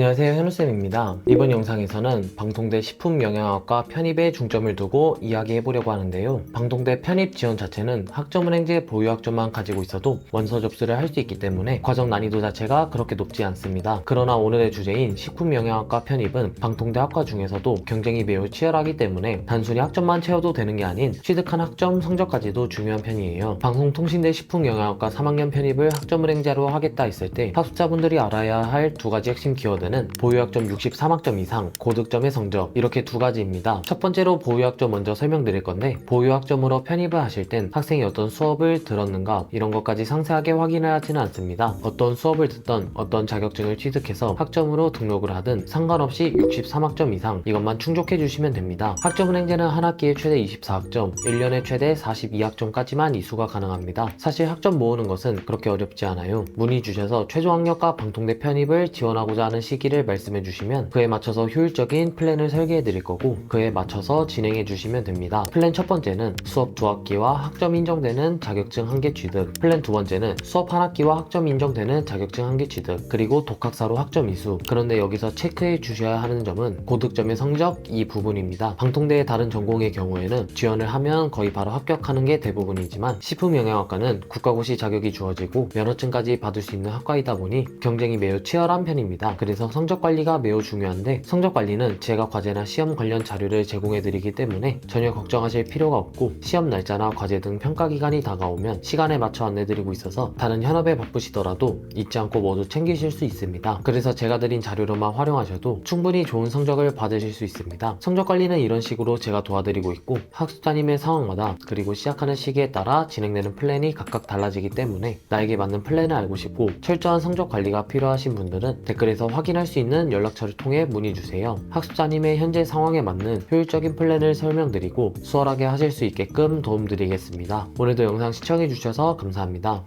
안녕하세요 현우쌤입니다. 이번 영상에서는 방통대 식품영양학과 편입에 중점을 두고 이야기해보려고 하는데요. 방통대 편입 지원 자체는 학점은 행제 보유학점만 가지고 있어도 원서 접수를 할 수 있기 때문에 과정 난이도 자체가 그렇게 높지 않습니다. 그러나 오늘의 주제인 식품영양학과 편입은 방통대 학과 중에서도 경쟁이 매우 치열하기 때문에 단순히 학점만 채워도 되는 게 아닌 취득한 학점 성적까지도 중요한 편이에요. 방송통신대 식품영양학과 3학년 편입을 학점은행제로 하겠다 했을 때 학습자분들이 알아야 할 두 가지 핵심 키워드 는 보유학점 63학점 이상, 고득점의 성적 이렇게 두 가지입니다. 첫 번째로 보유학점 먼저 설명드릴 건데 보유학점으로 편입을 하실 땐 학생이 어떤 수업을 들었는가 이런 것까지 상세하게 확인을 하지는 않습니다. 어떤 수업을 듣던 어떤 자격증을 취득해서 학점으로 등록을 하든 상관없이 63학점 이상 이것만 충족해 주시면 됩니다. 학점 은행제는 한 학기에 최대 24학점, 1년에 최대 42학점까지만 이수가 가능합니다. 사실 학점 모으는 것은 그렇게 어렵지 않아요. 문의 주셔서 최종 학력과 방통대 편입을 지원하고자 하는 시기 를 말씀해 주시면 그에 맞춰서 효율적인 플랜을 설계해 드릴 거고 그에 맞춰서 진행해 주시면 됩니다. 플랜 첫 번째는 수업 두 학기와 학점 인정되는 자격증 한 개 취득 플랜 두 번째는 수업 한 학기와 학점 인정되는 자격증 한 개 취득 그리고 독학사로 학점 이수 그런데 여기서 체크해 주셔야 하는 점은 고득점의 성적 이 부분입니다. 방통대의 다른 전공의 경우에는 지원을 하면 거의 바로 합격하는 게 대부분이지만 식품영양학과는 국가고시 자격이 주어지고 면허증까지 받을 수 있는 학과이다 보니 경쟁이 매우 치열한 편입니다. 그래서 성적 관리가 매우 중요한데 성적 관리는 제가 과제나 시험 관련 자료를 제공해 드리기 때문에 전혀 걱정하실 필요가 없고 시험 날짜나 과제 등 평가 기간이 다가오면 시간에 맞춰 안내 드리고 있어서 다른 현업에 바쁘시더라도 잊지 않고 모두 챙기실 수 있습니다. 그래서 제가 드린 자료로만 활용하셔도 충분히 좋은 성적을 받으실 수 있습니다. 성적 관리는 이런 식으로 제가 도와드리고 있고 학습자님의 상황마다 그리고 시작하는 시기에 따라 진행되는 플랜이 각각 달라지기 때문에 나에게 맞는 플랜을 알고 싶고 철저한 성적 관리가 필요하신 분들은 댓글에서 확인할 수 있는 연락처를 통해 문의 주세요. 학습자님의 현재 상황에 맞는 효율적인 플랜을 설명드리고 수월하게 하실 수 있게끔 도움드리겠습니다. 오늘도 영상 시청해주셔서 감사합니다.